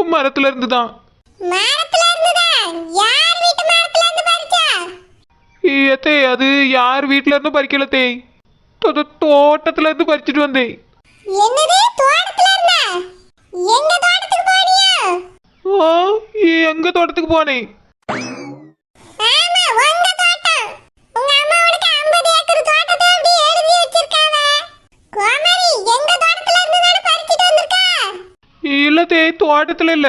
எனக்கும் மரத்துல இருந்து தான் ஏத்தே அது யார் வீட்ல இருந்து பறிக்கல தே தோ- தோ- தோட்டத்துல இருந்து பறிச்சுட்டு வந்தேன். எங்க தோட்டத்துக்கு போனேன் ஆமா உங்க தோட்டம் உங்க அம்மா உனக்கு 50 ஏக்கர் தோட்டத்தை அப்படி எழுதி வச்சிருக்காவ கோமரி எங்க தோட்டத்துல இருந்து தானே பறிச்சிட்டு வந்திருக்கா இல்ல தே தோட்டத்துல இல்ல.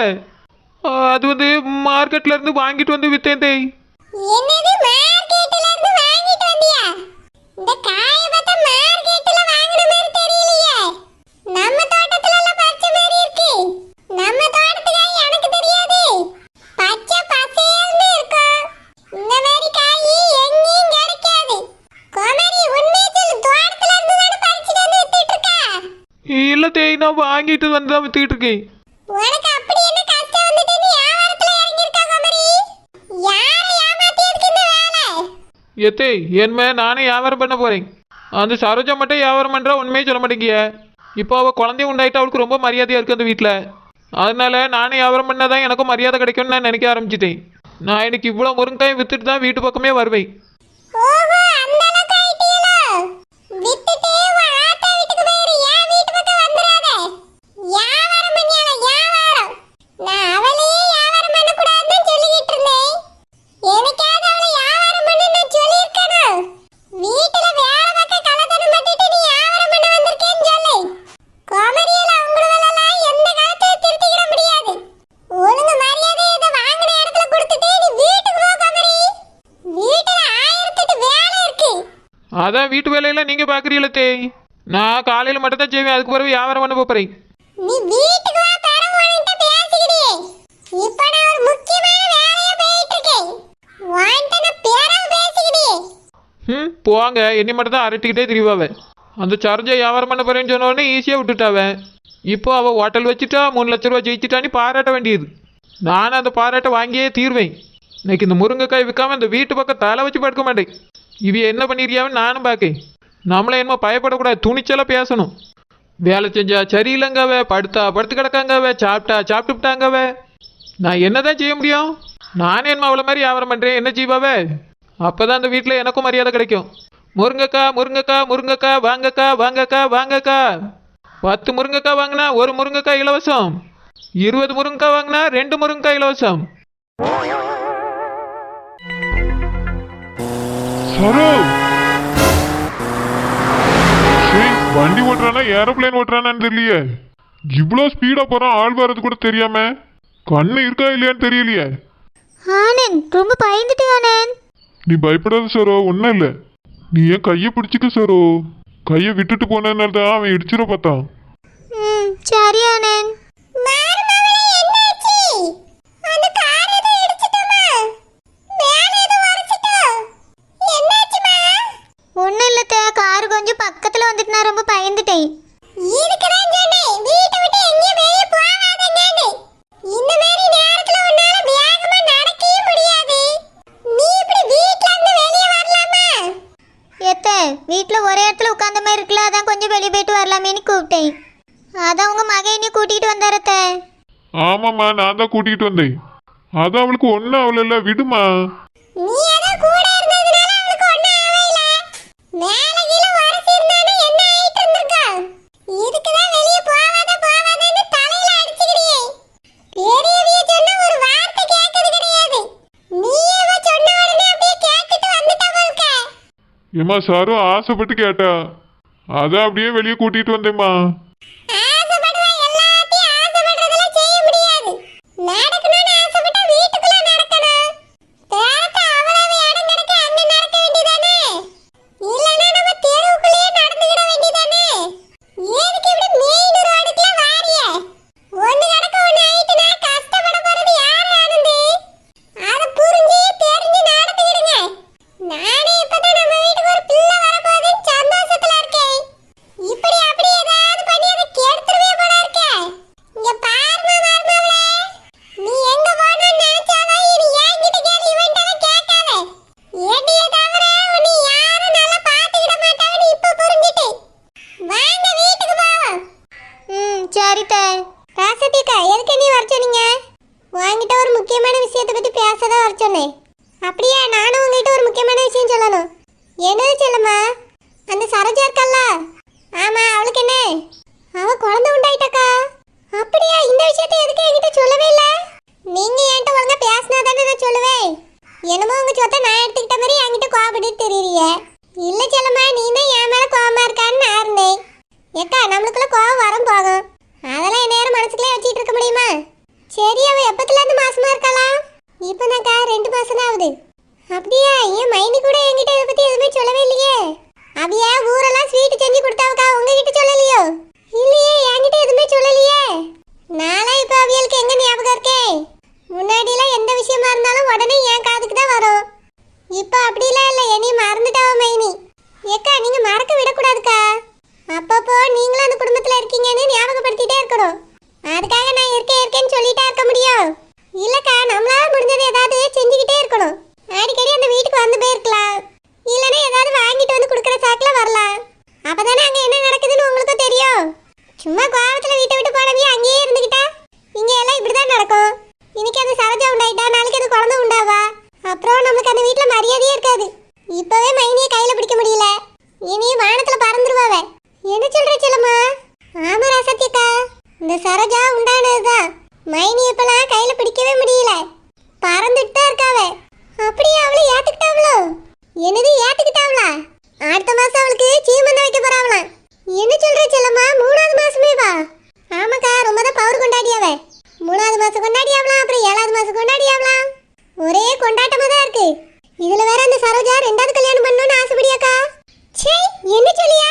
அது வந்து மார்க்கெட்ல இருந்து வாங்கிட்டு வந்து வித்தேன் தே. என்னது மார்க்கெட்ல இருந்து வாங்கிட்டு வந்தியா? இந்த காய பார்த்தா மார்க்கெட்ல வாங்குன மாதிரி தெரியலையே. நம்ம தோட்டத்துல எல்லாம் பச்சை மாதிரி இருக்கு. நம்ம தோட்டத்து காய் எனக்கு தெரியாது. பச்சை பசேல்னு இருக்கும் இந்த மாதிரி காய் எங்கேயும் கிடைக்காது. கோமரி உண்மையை சொல்லு தோட்டத்துல இருந்து தானே பறிச்சுட்டு வந்து வித்துட்டு இருக்கா? இல்ல தே நான் வாங்கிட்டு வந்து தான் வித்துக்கிட்டு இருக்கேன். உனக்கு அப்படி என்ன கஷ்டம் வந்துட்டு? நீ வியாபாரத்துல இறங்கியிருக்கா கோமரி யாரை ஏமாத்தியதுக்கு இந்த வேலை? எத்தே என்மே நானே வியாபாரம் பண்ண போறேன். அந்த சரோஜா மட்டும் வியாபாரம் பண்றா உண்மையே சொல்ல மாட்டேங்கிய. இப்போ அவள் குழந்தைய உண்டாயிட்டு அவளுக்கு ரொம்ப மரியாதையா இருக்கு அந்த வீட்டில் அதனால நானே வியாபாரம் பண்ணாதான் எனக்கும் மரியாதை கிடைக்கும்னு நான் நினைக்க ஆரம்பிச்சிட்டேன். நான் இன்னைக்கு இவ்வளோ முருங்காயும் வித்துட்டு தான் வீட்டு பக்கமே வருவேன் ஓஹோ அந்த அளவுக்கு ஆயிட்டீங்களோ வித்துட்டு உன் ஆத்தா வீட்டுக்கு போயிரு என் வீட்டு பக்கம் வந்துடாத வியாபாரம் பண்ணியால வியாபாரம் நான் அவளையே வியாபாரம் பண்ணக்கூடாதுன்னு சொல்லிக்கிட்டு இருந்தேன் எனக்காவது அவளை வியாபாரம் பண்ண நான் சொல்லியிருக்கணும் வீட்டுல வேலை பார்க்க கலத்தனம் பண்ணிட்டு நீ வியாபாரம் பண்ண வந்திருக்கேன்னு சொல்லு கோமரியல உங்களெல்லாம் எந்த காலத்துல திருத்திக்கிட முடியாது ஒழுங்கு மரியாதை இதை வாங்கின இடத்துல கொடுத்துட்டு நீ வீட்டுக்கு போ கோமரி வீட்டுல ஆயிரத்தெட்டு வேலை இருக்கு அதான் வீட்டு வேலையெல்லாம் நீங்கள் பார்க்குறீங்களே தே நான் காலையில் மட்டும் தான் செய்வேன் அதுக்கு பிறகு வியாபாரம் பண்ண போகிறேன் நீ வீட்டுக்கு வா பரவாயில்லை பேசிக்கிட்டே. இப்ப நான் ஒரு முக்கியமான வேலையா போயிட்டு இருக்கேன். வான்ட்ட நான் பேரம் பேசிக்கிட்டே. ம் போவாங்க என்னை மட்டும் தான் அரட்டிக்கிட்டே திரிவாவ. அந்த சரோஜா வியாபாரம் பண்ண போகிறேன்னு சொன்ன உடனே ஈஸியாக விட்டுட்டாவ. இப்போ அவள் ஹோட்டல் வச்சுட்டா மூணு லட்ச ரூபா ஜெயிச்சிட்டான்னு பாராட்ட வேண்டியது. நானும் அந்த பாராட்டை வாங்கியே தீர்வேன். இன்னைக்கு இந்த முருங்கைக்காய் விற்காம இந்த வீட்டு பக்கம் தலை வச்சு படுக்க மாட்டேன். இது என்ன பண்ணிருக்கியாவன்னு நானும் பார்க்கேன். நம்மள என்னமோ பயப்படக்கூடாது துணிச்சலாக பேசணும். வேலை செஞ்சா சரியில்லைங்கவே படுத்தா படுத்து கிடக்காங்கவே சாப்பிட்டா சாப்பிட்டுட்டாங்கவே. நான் என்னதான் செய்ய முடியும்? நானே என்ன அவ்வளோ மாதிரி வியாபாரம் பண்ணுறேன் என்ன செய்வாவே? அப்போ தான் அந்த வீட்டில் எனக்கும் மரியாதை கிடைக்கும். முருங்கக்கா முருங்கக்கா முருங்கக்கா வாங்கக்கா வாங்கக்கா வாங்கக்கா. பத்து முருங்கக்கா வாங்கினா ஒரு முருங்கக்கா இலவசம். இருபது முருங்கக்கா வாங்கினா ரெண்டு முருங்கக்கா இலவசம். சரோ சரி வண்டி ஓட்டுறானா ஏரோப்ளேன் ஓட்டுறானான்னு தெரியலையே. இவ்வளோ ஸ்பீடா போறான் ஆள் வர்றது கூட தெரியாம. கண்ணு இருக்கா இல்லையான்னு தெரியலையே. ஆனந்த் ரொம்ப பயந்துட்டு ஆனந்த். நீ பயப்படாத சரோ ஒன்றும் இல்லை. நீ ஏன் கையை பிடிச்சிக்க சரோ. கையை விட்டுட்டு போனதுனால தான் அவன் இடிச்சிட பார்த்தான். ம் சரி ஆனந்த் அந்த கார் ஏதோ இடிச்சிட்டோமா மேல ஏதோ உரசிட்டோம் என்னாச்சுமா ஒன்றும் இல்லை தே கார் கொஞ்சம் பக்கத்தில் வந்துட்டு நான் ரொம்ப பயந்துட்டேன் இதுக்கு தான் சொன்னேன் வீட்டை விட்டு எங்கேயும் வெளியே போகாதங்கன்னு இந்த மாதிரி நேரத்துல உன்னால வேகமா நடக்கவே முடியாது நீ இப்படி வீட்ல இருந்து வெளியே வரலாமா எத்த வீட்டில் ஒரே இடத்துல உட்காந்த மாதிரி இருக்குல்ல அதான் கொஞ்சம் வெளியே போயிட்டு வரலாமேன்னு கூப்பிட்டேன் அதான் உங்கள் மகையினையும் கூட்டிகிட்டு வந்தாரத்த ஆமாம்மா நான் தான் கூட்டிகிட்டு வந்தேன். அது அவளுக்கு ஒன்றும் அவள விடுமா. நீ ஏதோ கூட இருந்ததுனால அவளுக்கு ஒண்ணும் ஆவையில மேல கீழ உரசி இருந்தானே என்ன ஆயிட்டு இருந்திருக்கா இதுக்கு தான் வெளியே போகாத போகாதன்னு தலையில அடிச்சுக்கிறியே. பெரியவிய சொன்ன ஒரு வார்த்தை கேட்கறது கிடையாது. நீ ஏதோ சொன்ன உடனே அப்படியே கேட்டுட்டு வந்துட்ட போல்க. ஏம்மா சாரு ஆசைப்பட்டு கேட்டா. அதை அப்படியே வெளியே கூட்டிகிட்டு வந்தேம்மா. அப்படியே நானும் உங்கள்கிட்ட ஒரு முக்கியமான விஷயம் சொல்லணும். என்னது சொல்லுமா அந்த சரோஜா இருக்கல்ல? ஆமாம் அவளுக்கு என்ன? அவ குழந்த உண்டாயிட்டக்கா? அப்படியா இந்த விஷயத்தை எதுக்கு என்கிட்ட சொல்லவே இல்ல? நீங்க என்கிட்ட ஒழுங்காக பேசினா தானே நான் சொல்லுவேன். என்னமோ உங்கள் சொத்தை நான் எடுத்துக்கிட்ட மாதிரி என்கிட்ட கோவப்பட்டு தெரியறிய இல்ல செல்லம்மா நீ தான் என் மேல கோவமா இருக்கான்னு நான் இருந்தேன். ஏக்கா நம்மளுக்குள்ளே கோபம் வரும் போகும் அதெல்லாம் என் நேரம் மனசுக்குள்ளே வச்சுட்டு இருக்க முடியுமா? சரி அவள் எப்பத்துல அந்த சரோஜா உண்டானதுதான் மைனி இப்பெல்லாம் கையில பிடிக்கவே முடியல. பறந்துட்டு தான் இருக்காவ. அப்படியே அவளை ஏத்துக்கிட்டாவளோ? என்னது ஏத்துக்கிட்டாவளா? அடுத்த மாசம் அவளுக்கு சீமந்தம் வைக்க போறாங்களா என்ன சொல்ற செல்லம்மா? மூணாவது மாசமே வா ஆமாக்கா ரொம்ப தான் பவர் கொண்டாடியாவ. மூணாவது மாசம் கொண்டாடியாவலாம் அப்புறம் ஏழாவது மாசம் கொண்டாடியாவலாம் ஒரே கொண்டாட்டமா தான் இருக்கு. இதுல வேற அந்த சரோஜா ரெண்டாவது கல்யாணம் பண்ணணும்னு ஆசைப்படியாக்கா. சே என்ன சொல்லியா?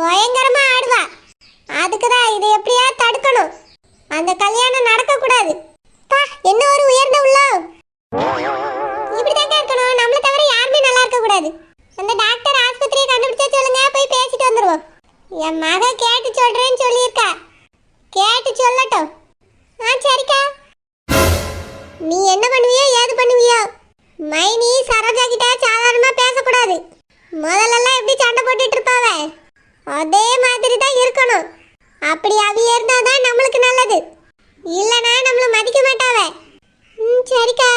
பயங்கரமாக ஆடுவா. அதுக்கு தான் இதை எப்படியா தடுக்கணும்? அந்த கல்யாணம் நடக்கக்கூடாது. என்ன ஒரு உயர்ந்த உள்ளம். இப்படிதாங்க இருக்கணும். நம்மள தவிர யாருமே நல்லா இருக்கக்கூடாது. அந்த டாக்டர் ஆஸ்பத்திரியை கண்டுபிடிச்சா சொல்லுங்க. போய் பேசிட்டு வந்துடுவோம் என் மக கேட்டு சொல்றேன்னு சொல்லியிருக்கா. கேட்டு சொல்லட்டும். ஆ சரிக்கா. நீ என்ன பண்ணுவியோ ஏது பண்ணுவியோ. மைனி சரோஜா கிட்ட சாதாரணமாக பேசக்கூடாது. முதல்லலாம் எப்படி சண்டை போட்டுட்டு இருப்பாவே? அதே மாதிரி தான் இருக்கணும். அப்படி அவிய இருந்தா தான் நம்மளுக்கு நல்லது. இல்லைன்னா நம்மள மதிக்க மாட்டாவே. ம் சரிக்கா.